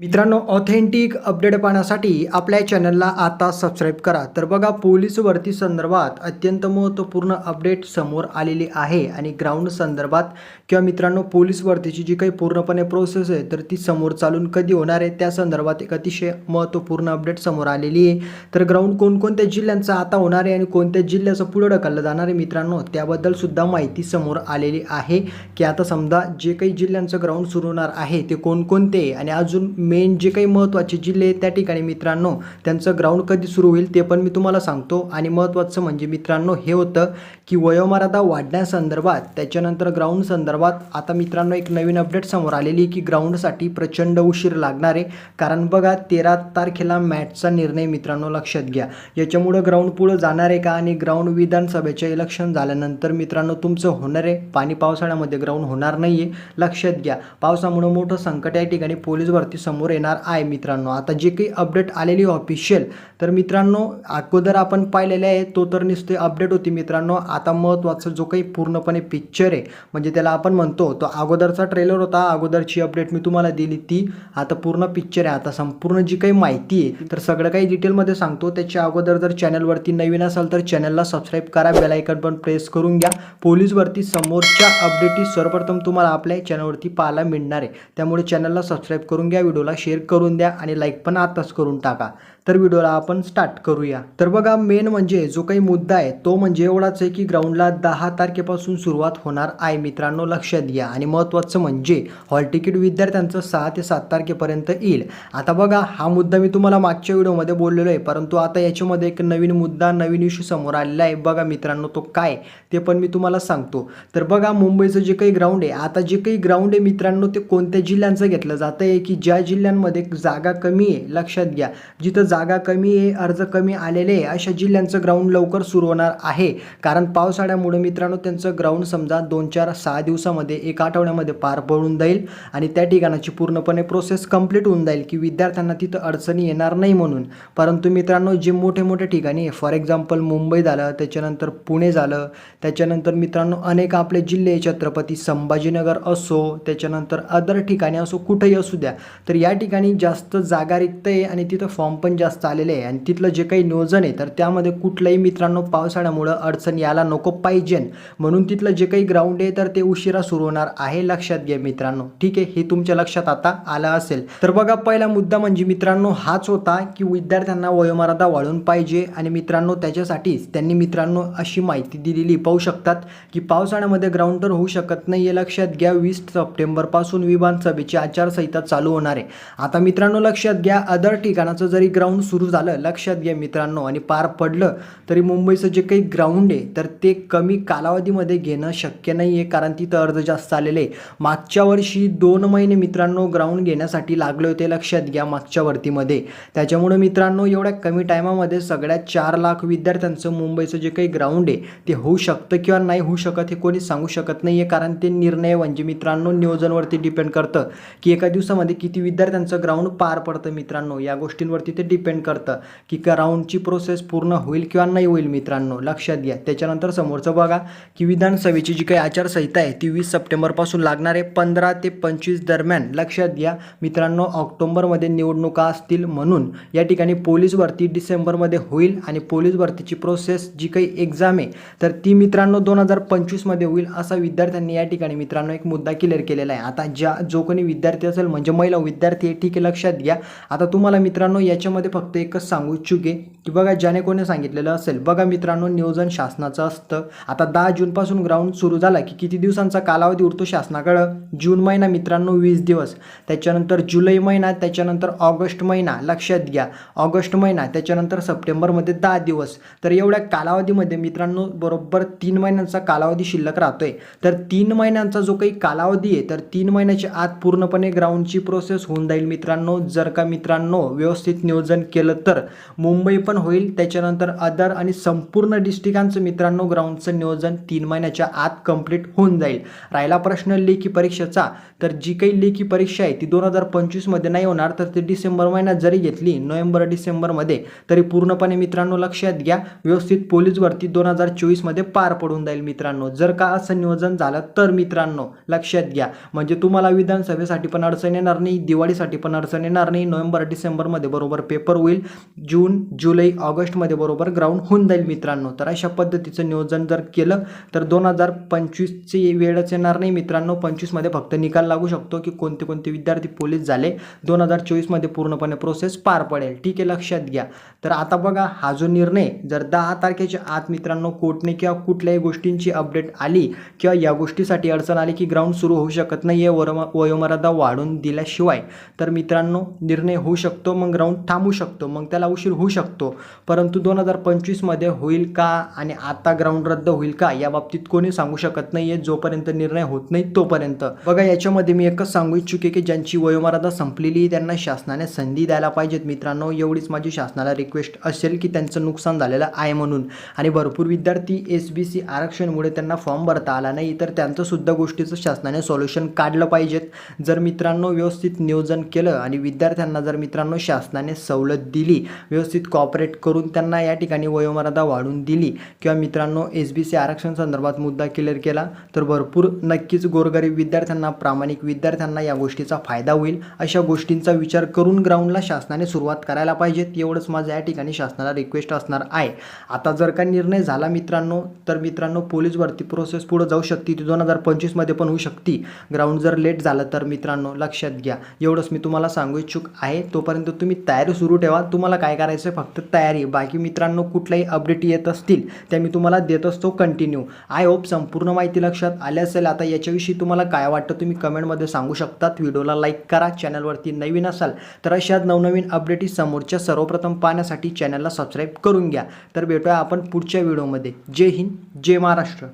मित्रांनो authentic update पाहण्यासाठी आपल्या चॅनलला आता सबस्क्राईब करा. तर बघा पोलीस भरती संदर्भात अत्यंत महत्त्वपूर्ण अपडेट समोर आलेली आहे. आणि ग्राउंड संदर्भात किंवा मित्रांनो पोलीस भरतीची जी काही पूर्णपणे प्रोसेस आहे तर ती समोर चालून कधी होणार आहे त्या संदर्भात एक अतिशय महत्त्वपूर्ण अपडेट समोर आलेली आहे. तर ग्राउंड कोणकोणत्या जिल्ह्यांचा आता होणार आहे आणि कोणत्या जिल्ह्याचं पुढं ढकललं जाणार आहे मित्रांनो त्याबद्दलसुद्धा माहिती समोर आलेली आहे. की आता समजा जे काही जिल्ह्यांचं ग्राउंड सुरू होणार आहे ते कोणकोणते आणि अजून मेन जे काही महत्त्वाचे जिल्हे आहेत त्या ठिकाणी मित्रांनो त्यांचं ग्राउंड कधी सुरू होईल ते पण मी तुम्हाला सांगतो. आणि महत्त्वाचं म्हणजे मित्रांनो हे होतं की वयोमर्यादा वाढण्यासंदर्भात त्याच्यानंतर ग्राउंड संदर्भात आता मित्रांनो एक नवीन अपडेट समोर आलेली आहे की ग्राउंडसाठी प्रचंड उशीर लागणार आहे. कारण बघा तेरा तारखेला मॅचचा निर्णय मित्रांनो लक्षात घ्या. याच्यामुळं ग्राउंड पुढं जाणार आहे का? आणि ग्राउंड विधानसभेचे इलेक्शन झाल्यानंतर मित्रांनो तुमचं होणार आहे? पाणी पावसाळ्यामध्ये ग्राउंड होणार नाही आहे लक्षात घ्या. पावसामुळं मोठं संकट या ठिकाणी पोलीस भरती समोर समोर येणार आहे मित्रांनो. आता जे काही अपडेट आलेली ऑफिशियल तर मित्रांनो अगोदर आपण पाहिलेले आहे तो तर नुसते अपडेट होती मित्रांनो. आता महत्त्वाचं जो काही पूर्णपणे पिक्चर आहे म्हणजे त्याला आपण म्हणतो तो अगोदरचा ट्रेलर होता अगोदरची अपडेट मी तुम्हाला दिली ती. आता पूर्ण पिक्चर आहे आता संपूर्ण जी काही माहिती आहे तर सगळं काही डिटेलमध्ये सांगतो. त्याच्या अगोदर जर चॅनलवरती नवीन असाल तर चॅनलला सबस्क्राईब करा बेलायकन पण प्रेस करून घ्या. पोलीसवरती समोरच्या अपडेटी सर्वप्रथम तुम्हाला आपल्या चॅनलवरती पाहायला मिळणार आहे. त्यामुळे चॅनलला सबस्क्राईब करून घ्या व्हिडिओला शेअर करून द्या आणि लाईक पण आताच करून टाका. तर व्हिडिओला आपण स्टार्ट करूया. तर बघा मेन म्हणजे जो काही मुद्दा आहे तो म्हणजे एवढाच आहे की ग्राउंडला दहा तारखेपासून सुरुवात होणार आहे. मित्रांनो लक्षात घ्या आणि महत्त्वाचं म्हणजे हॉल तिकीट विद्यार्थ्यांचं सहा ते सात तारखेपर्यंत येईल. आता बघा हा मुद्दा मी तुम्हाला मागच्या व्हिडिओमध्ये बोललेलो आहे. परंतु आता याच्यामध्ये एक नवीन मुद्दा नवीन इश्यू समोर आलेला आहे. बघा मित्रांनो तो काय ते पण मी तुम्हाला सांगतो. तर बघा मुंबईचं जे काही ग्राउंड आहे आता जे काही ग्राउंड आहे मित्रांनो ते कोणत्या जिल्ह्यांचं घेतलं जातं आहे की ज्या जिल्ह्यांमध्ये जागा कमी आहे लक्षात घ्या. जिथं जागा कमी आहे अर्ज कमी आलेले आहे अशा जिल्ह्यांचं ग्राउंड लवकर सुरू होणार आहे. कारण पावसाळ्यामुळे मित्रांनो त्यांचं ग्राउंड समजा दोन चार सहा दिवसामध्ये एक आठवड्यामध्ये पार पडून जाईल आणि त्या ठिकाणाची पूर्णपणे प्रोसेस कंप्लीट होऊन जाईल की विद्यार्थ्यांना तिथं अडचणी येणार नाही म्हणून. परंतु मित्रांनो जे मोठे मोठे ठिकाणी फॉर एक्झाम्पल मुंबई झालं त्याच्यानंतर पुणे झालं त्याच्यानंतर मित्रांनो अनेक आपले जिल्हे छत्रपती संभाजीनगर असो त्याच्यानंतर अदर ठिकाणी असो कुठेही असू द्या तर या ठिकाणी जास्त जागा रिक्त आहे आणि तिथं फॉर्म पण जास्त आलेले आहे. आणि तिथलं जे काही नियोजन आहे तर त्यामध्ये कुठलंही मित्रांनो पावसाळ्यामुळं अडचण यायला नको पाहिजे. म्हणून तिथलं जे काही ग्राउंड आहे तर ते उशिरा सुरू होणार आहे लक्षात घ्या मित्रांनो. ठीक आहे? हे तुमच्या लक्षात आता आलं असेल. तर बघा पहिला मुद्दा म्हणजे मित्रांनो हाच होता की विद्यार्थ्यांना वयोमर्यादा वाढून पाहिजे आणि मित्रांनो त्याच्यासाठीच त्यांनी मित्रांनो अशी माहिती दिलेली. पाहू शकतात की पावसाळ्यामध्ये ग्राउंड तर होऊ शकत नाही हे लक्षात घ्या वीस सप्टेंबरपासून विधानसभेची आचारसंहिता चालू होणार आहे. आता मित्रांनो लक्षात घ्या अदर ठिकाणाचं जरी ग्राउंड सुरू झालं लक्षात घ्या मित्रांनो आणि पार पडलं तरी मुंबईचं जे काही ग्राउंड आहे तर ते कमी कालावधीमध्ये घेणं शक्य नाही आहे कारण तिथं अर्ज जास्त आलेले आहे. मागच्या वर्षी दोन महिने मित्रांनो ग्राउंड घेण्यासाठी लागले होते लक्षात घ्या मागच्या वरतीमध्ये. त्याच्यामुळे मित्रांनो एवढ्या कमी टायमामध्ये सगळ्या चार लाख विद्यार्थ्यांचं मुंबईचं जे काही ग्राउंड आहे ते होऊ शकतं किंवा नाही होऊ शकत हे कोणी सांगू शकत नाही आहे कारण ते निर्णय म्हणजे मित्रांनो नियोजनवरती डिपेंड करतं की एका दिवसामध्ये किती विद्यार्थी विद्यार्थ्यांचं ग्राउंड पार पडतं मित्रांनो या गोष्टींवरती ते डिपेंड करतं की ग्राउंडची प्रोसेस पूर्ण होईल किंवा नाही होईल मित्रांनो लक्षात घ्या. त्याच्यानंतर समोरचं बघा की विधानसभेची जी काही आचारसंहिता आहे ती वीस सप्टेंबरपासून लागणार आहे. पंधरा ते पंचवीस दरम्यान लक्षात घ्या. मित्रांनो ऑक्टोबरमध्ये निवडणुका असतील म्हणून या ठिकाणी पोलीस भरती डिसेंबरमध्ये होईल आणि पोलीस भरतीची प्रोसेस जी काही एक्झाम आहे तर ती मित्रांनो दोन हजार पंचवीसमध्ये होईल असा विद्यार्थ्यांनी या ठिकाणी मित्रांनो एक मुद्दा क्लिअर केलेला आहे. आता ज्या जो कोणी विद्यार्थी असेल म्हणजे महिला विद्यार्थी आहे, ठीक आहे लक्षात घ्या. आता तुम्हाला मित्रांनो याच्यामध्ये फक्त एकच सांगू इच्छुक आहे की बघा ज्याने कोणी सांगितलेलं असेल बघा मित्रांनो नियोजन शासनाचं असतं. आता दहा जूनपासून ग्राउंड सुरू झाला की किती दिवसांचा कालावधी उरतो शासनाकडं? जून महिना मित्रांनो वीस दिवस. त्याच्यानंतर जुलै महिना त्याच्यानंतर ऑगस्ट महिना लक्षात घ्या. ऑगस्ट महिना त्याच्यानंतर सप्टेंबरमध्ये दहा दिवस. तर एवढ्या कालावधीमध्ये मित्रांनो बरोबर तीन महिन्यांचा कालावधी शिल्लक राहतोय. तर तीन महिन्यांचा जो काही कालावधी आहे तर तीन महिन्याच्या आत पूर्णपणे ग्राउंडची प्रोसेस होऊन जाईल. मित्रांनो जर का मित्रांनो व्यवस्थित नियोजन केलं तर मुंबई पण होईल. त्याच्यानंतर अदर आणि संपूर्ण डिस्ट्रिक्टांचं मित्रांनो ग्राउंडचं नियोजन तीन महिन्याच्या आत कंप्लीट होऊन जाईल. राहिला प्रश्न लेखी परीक्षेचा. तर जी काही लेखी परीक्षा आहे ती दोन हजार पंचवीसमध्ये नाही होणार तर ती डिसेंबर महिन्यात जरी घेतली नोव्हेंबर डिसेंबरमध्ये तरी पूर्णपणे मित्रांनो लक्षात घ्या. व्यवस्थित पोलीस भरती दोन हजार चोवीसमध्ये पार पडून जाईल मित्रांनो. जर का असं नियोजन झालं तर मित्रांनो लक्षात घ्या. म्हणजे तुम्हाला विधानसभेसाठी पण अडचण येणार नाही दिवाळी दिवाळीसाठी पण अडचण येणार नाही. नोव्हेंबर डिसेंबरमध्ये बरोबर पेपर होईल. जून जुलै ऑगस्टमध्ये बरोबर ग्राउंड होऊन जाईल मित्रांनो. तर अशा पद्धतीचं नियोजन जर केलं तर दोन हजार पंचवीसची वेळच येणार नाही मित्रांनो. पंचवीसमध्ये फक्त निकाल लागू शकतो की कोणते कोणते विद्यार्थी पोलीस झाले. दोन हजार चोवीसमध्ये पूर्णपणे प्रोसेस पार पडेल. ठीक आहे लक्षात घ्या. तर आता बघा हा जो निर्णय जर दहा तारखेच्या आत मित्रांनो कोर्टने किंवा कुठल्याही गोष्टींची अपडेट आली किंवा या गोष्टीसाठी अडचण आली की ग्राउंड सुरू होऊ शकत नाही आहे वयोमर्यादा वाढून दिल्याशिवाय. तर मित्रांनो निर्णय होऊ शकतो मग ग्राउंड थांबू शकतो मग त्याला उशीर होऊ शकतो. परंतु दोन हजार पंचवीसमध्ये होईल का आणि आता ग्राउंड रद्द होईल का या बाबतीत कोणी सांगू शकत नाही आहे जोपर्यंत निर्णय होत नाही तोपर्यंत. बघा याच्यामध्ये मी एकच सांगू इच्छुके की ज्यांची वयोमर्यादा संपलेली आहे त्यांना शासनाने संधी द्यायला पाहिजेत. मित्रांनो एवढीच माझी शासनाला रिक्वेस्ट असेल की त्यांचं नुकसान झालेलं आहे म्हणून. आणि भरपूर विद्यार्थी एस बी सी आरक्षणमुळे त्यांना फॉर्म भरता आला नाही तर त्यांचंसुद्धा गोष्टीचं शासनाने सोल्युशन काढलं पाहिजेत. जर मित्रांनो व्यवस्थित नियोजन केलं आणि विद्यार्थ्यांना जर मित्रांनो शासनाने सवलत दिली व्यवस्थित कॉपरेट करून त्यांना या ठिकाणी वयोमर्यादा वाढवून दिली किंवा मित्रांनो एस बी सी आरक्षण संदर्भात मुद्दा क्लिअर केला तर भरपूर नक्कीच गोरगरीब विद्यार्थ्यांना प्रामाणिक विद्यार्थ्यांना या गोष्टीचा फायदा होईल. अशा गोष्टींचा विचार करून ग्राउंडला शासनाने सुरुवात करायला पाहिजेत एवढंच माझं या ठिकाणी शासनाला रिक्वेस्ट असणार आहे. आता जर का निर्णय झाला मित्रांनो तर मित्रांनो पोलीस भरती प्रोसेस पुढे जाऊ शकते. ती दोन हजार पंचवीसमध्ये पण होऊ शकते. ग्राउंड जर लेट झालं तर मित्रांनो लक्षात घ्या. एवढंच मी तुम्हाला सांगू इच्छुक आहे. तोपर्यंत तुम्ही तयारी सुरू ठेवा. तुम्हाला काय करायचं आहे फक्त तयारी. बाकी मित्रांनो कुठल्याही अपडेट येत असतील त्या मी तुम्हाला देत असतो कंटिन्यू आय होप संपूर्ण माहिती लक्षात आली असेल. आता याच्याविषयी तुम्हाला काय वाटतं तुम्ही कमेंटमध्ये सांगू शकतात. व्हिडिओला लाईक करा. चॅनलवरती नवीन असाल तर अशाच नवनवीन अपडेटी समोरच्या सर्वप्रथम पाहण्यासाठी चॅनलला सबस्क्राईब करून घ्या. तर भेटूया आपण पुढच्या व्हिडिओमध्ये जय हिंद जय महाराष्ट्र.